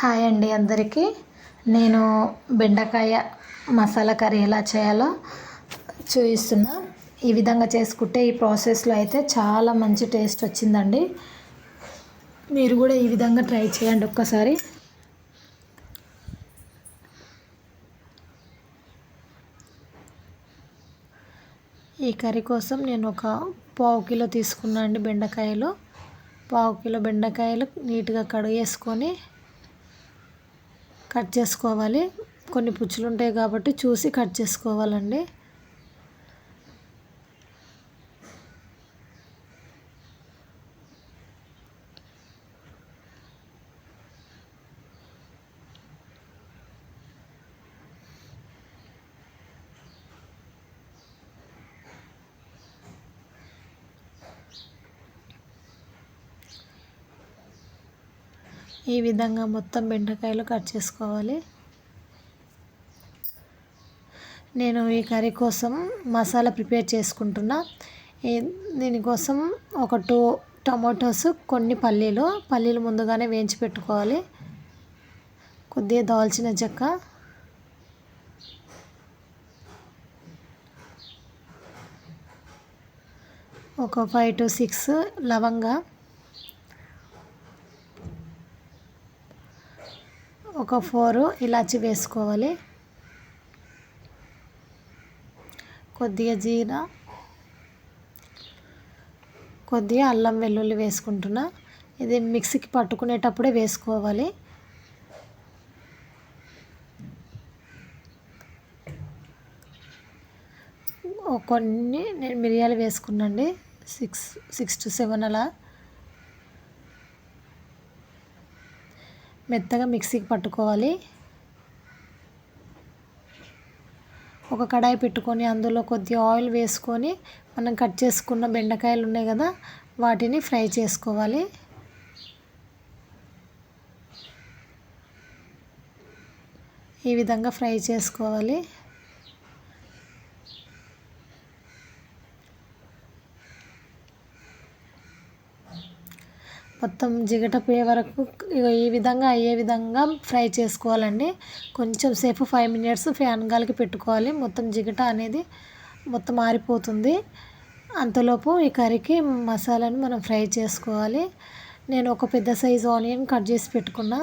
Hi అండి అందరికీ. నేను బెండకాయ మసాలా కర్రీ ఎలా చేయాలో చూపిస్తున్నా. ఈ విధంగా చేసుకుంటే ఈ ప్రాసెస్లో అయితే చాలా మంచి టేస్ట్ వచ్చిందండి. మీరు కూడా ఈ విధంగా ట్రై చేయండి ఒక్కసారి. ఈ కర్రీ కోసం నేను ఒక పావు కిలో తీసుకున్నా అండి బెండకాయలు. పావు కిలో బెండకాయలు నీట్గా కడిగేసుకొని కట్ చేసుకోవాలి. కొన్ని పుచ్చులు ఉంటాయి కాబట్టి చూసి కట్ చేసుకోవాలండి. ఈ విధంగా మొత్తం బెండకాయలు కట్ చేసుకోవాలి. నేను ఈ కర్రీ కోసం మసాలా ప్రిపేర్ చేసుకుంటున్నా. దీనికోసం ఒక టూ టమాటోస్ కొన్ని పల్లీలు పల్లీలు ముందుగానే వేయించి పెట్టుకోవాలి. కొద్దిగా దాల్చిన చెక్క. ఒక ఫైవ్ టు సిక్స్ లవంగా. ఒక ఫోరు ఇలాచి వేసుకోవాలి. కొద్దిగా జీరా కొద్దిగా అల్లం వెల్లుల్లి వేసుకుంటున్నా. ఇది మిక్సీకి పట్టుకునేటప్పుడే వేసుకోవాలి. కొన్ని నేను మిరియాలు వేసుకున్నాండి. సిక్స్ సిక్స్ టు సెవెన్ అలా. మెత్తగా మిక్సీకి పట్టుకోవాలి. ఒక కడాయి పెట్టుకొని అందులో కొద్దిగా ఆయిల్ వేసుకొని మనం కట్ చేసుకున్న బెండకాయలు ఉన్నాయి కదా వాటిని ఫ్రై చేసుకోవాలి. ఈ విధంగా ఫ్రై చేసుకోవాలి. మొత్తం జిగట పోయే వరకు ఈ విధంగా అయ్యే విధంగా ఫ్రై చేసుకోవాలండి. కొంచెం సేపు ఫైవ్ మినిట్స్ ఫ్యాన్ గాలికి పెట్టుకోవాలి. మొత్తం జిగట అనేది మొత్తం ఆరిపోతుంది అంతలోపు ఈ కర్రీకి మసాలాను మనం ఫ్రై చేసుకోవాలి. నేను ఒక పెద్ద సైజు ఆనియన్ కట్ చేసి పెట్టుకున్నా.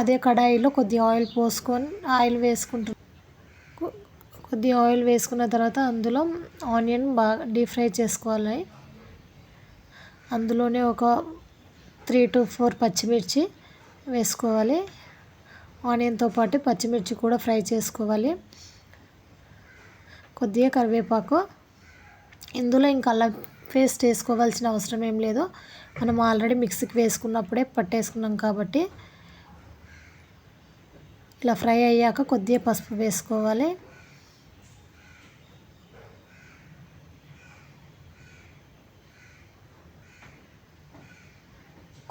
అదే కడాయిలో కొద్దిగా ఆయిల్ పోసుకొని ఆయిల్ వేసుకుంటు కొద్దిగా ఆయిల్ వేసుకున్న తర్వాత అందులో ఆనియన్ బాగా డీప్ ఫ్రై చేసుకోవాలి. అందులోనే ఒక త్రీ టు ఫోర్ పచ్చిమిర్చి వేసుకోవాలి. ఆనియన్తో పాటు పచ్చిమిర్చి కూడా ఫ్రై చేసుకోవాలి. కొద్దిగా కరివేపాకు. ఇందులో ఇంకా అల్లం పేస్ట్ వేసుకోవాల్సిన అవసరం ఏం లేదు. మనం ఆల్రెడీ మిక్సీకి వేసుకున్నప్పుడే పట్టేసుకున్నాం కాబట్టి. ఇలా ఫ్రై అయ్యాక కొద్దిగా పసుపు వేసుకోవాలి.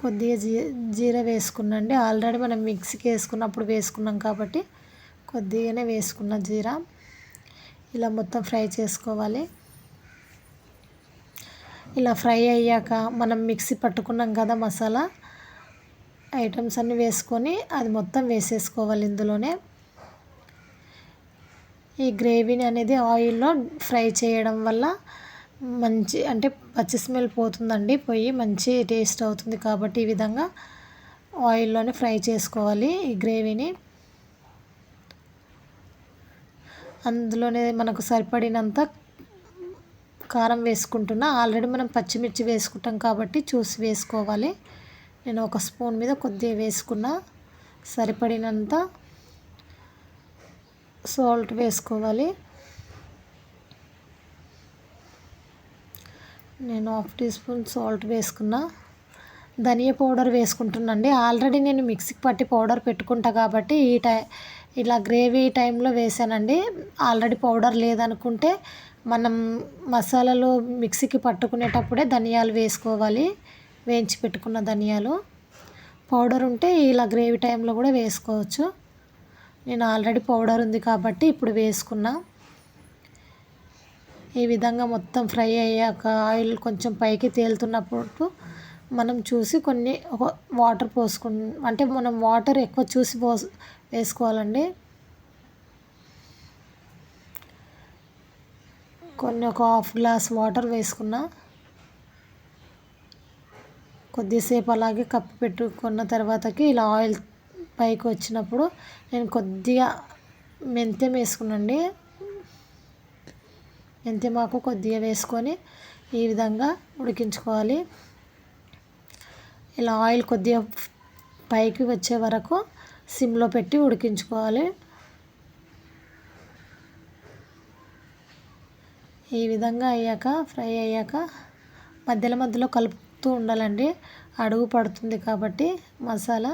కొద్దిగా జీ జీర వేసుకున్నండి. ఆల్రెడీ మనం మిక్సీకి వేసుకున్నప్పుడు వేసుకున్నాం కాబట్టి కొద్దిగానే వేసుకున్న జీరా. ఇలా మొత్తం ఫ్రై చేసుకోవాలి. ఇలా ఫ్రై అయ్యాక మనం మిక్సీ పట్టుకున్నాం కదా మసాలా. ఐటమ్స్ అన్నీ వేసుకొని అది మొత్తం వేసేసుకోవాలి ఇందులోనే. ఈ గ్రేవీని అనేది ఆయిల్లో ఫ్రై చేయడం వల్ల మంచి అంటే పచ్చి స్మెల్ పోతుందండి. పోయి మంచి టేస్ట్ అవుతుంది కాబట్టి ఈ విధంగా ఆయిల్లోనే ఫ్రై చేసుకోవాలి ఈ గ్రేవీని. అందులోనే మనకు సరిపడినంత కారం వేసుకుంటున్నా ఆల్రెడీ మనం పచ్చిమిర్చి వేసుకుంటాం కాబట్టి చూసి వేసుకోవాలి. నేను ఒక స్పూన్ మీద కొద్దిగా వేసుకున్న సరిపడినంత సాల్ట్ వేసుకోవాలి. నేను హాఫ్ టీ స్పూన్ సాల్ట్ వేసుకున్నా. ధనియా పౌడర్ వేసుకుంటున్నాండి ఆల్రెడీ నేను మిక్సీకి పట్టి పౌడర్ పెట్టుకుంటా కాబట్టి ఈ టై ఇలా గ్రేవీ టైంలో వేసానండి. ఆల్రెడీ పౌడర్ లేదనుకుంటే మనం మసాలాలు మిక్సీకి పట్టుకునేటప్పుడే ధనియాలు వేసుకోవాలి. వేయించి పెట్టుకున్న ధనియాలు. పౌడర్ ఉంటే ఇలా గ్రేవీ టైంలో కూడా వేసుకోవచ్చు. నేను ఆల్రెడీ పౌడర్ ఉంది కాబట్టి ఇప్పుడు వేసుకున్నా. ఈ విధంగా మొత్తం ఫ్రై అయ్యాక ఆయిల్ కొంచెం పైకి తేలుతున్నప్పుడు మనం చూసి కొన్ని ఒక వాటర్ పోసుకు అంటే మనం వాటర్ ఎక్కువ చూసి పోసు వేసుకోవాలండి. కొన్ని ఒక హాఫ్ గ్లాస్ వాటర్ వేసుకున్నా కొద్దిసేపు అలాగే కప్పు పెట్టుకున్న తర్వాతకి ఇలా ఆయిల్ పైకి వచ్చినప్పుడు నేను కొద్దిగా మెంతెం వేసుకున్నాండి మెంతెమాకు కొద్దిగా వేసుకొని ఈ విధంగా ఉడికించుకోవాలి. ఇలా ఆయిల్ కొద్దిగా పైకి వచ్చే వరకు సిమ్లో పెట్టి ఉడికించుకోవాలి. ఈ విధంగా అయ్యాక ఫ్రై అయ్యాక మధ్యలో మధ్యలో కలుపుతూ ఉండాలండి. అడుగు పడుతుంది కాబట్టి మసాలా.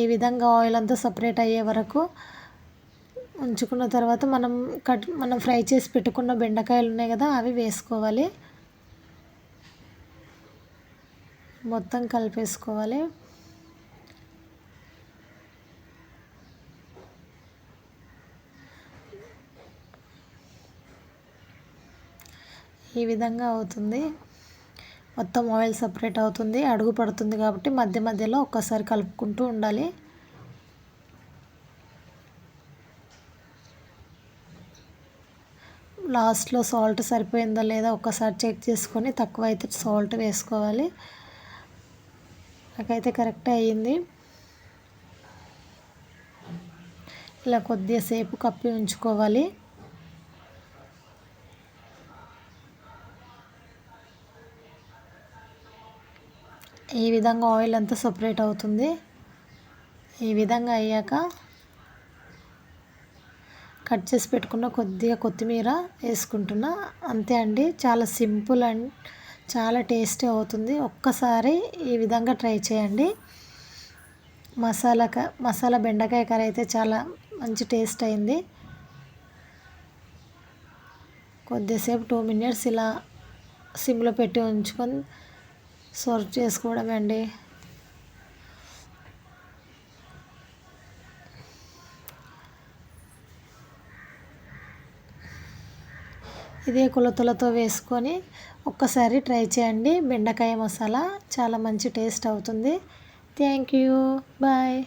ఈ విధంగా ఆయిల్ అంతా సపరేట్ అయ్యే వరకు ఉంచుకున్న తర్వాత మనం కట్ మనం ఫ్రై చేసి పెట్టుకున్న బెండకాయలు ఉన్నాయి కదా అవి వేసుకోవాలి. మొత్తం కలిపేసుకోవాలి. ఈ విధంగా అవుతుంది. మొత్తం ఆయిల్ సపరేట్ అవుతుంది అడుగు పడుతుంది కాబట్టి మధ్య మధ్యలో ఒక్కసారి కలుపుకుంటూ ఉండాలి. లాస్ట్లో సాల్ట్ సరిపోయిందో లేదో ఒక్కసారి చెక్ చేసుకొని తక్కువ అయితే సాల్ట్ వేసుకోవాలి. నాకైతే కరెక్ట్ అయ్యింది. ఇలా కొద్దిసేపు కప్పి ఉంచుకోవాలి. ఈ విధంగా ఆయిల్ అంతా సపరేట్ అవుతుంది. ఈ విధంగా అయ్యాక కట్ చేసి పెట్టుకున్న కొద్దిగా కొత్తిమీర వేసుకుంటున్నా. అంతే అండి. చాలా సింపుల్ అండ్ చాలా టేస్టీ అవుతుంది. ఒక్కసారి ఈ విధంగా ట్రై చేయండి. మసాలా క మసాలా బెండకాయ కర్రీ అయితే చాలా మంచి టేస్ట్ అయింది. కొద్దిసేపు టూ మినిట్స్ ఇలా సిమ్లో పెట్టి ఉంచుకొని సర్వ్ చేసుకోవడమే అండి. ఇదే కొలతలతో వేసుకొని ఒక్కసారి ట్రై చేయండి. బెండకాయ మసాలా చాలా మంచి టేస్ట్ అవుతుంది. Thank you. బాయ్.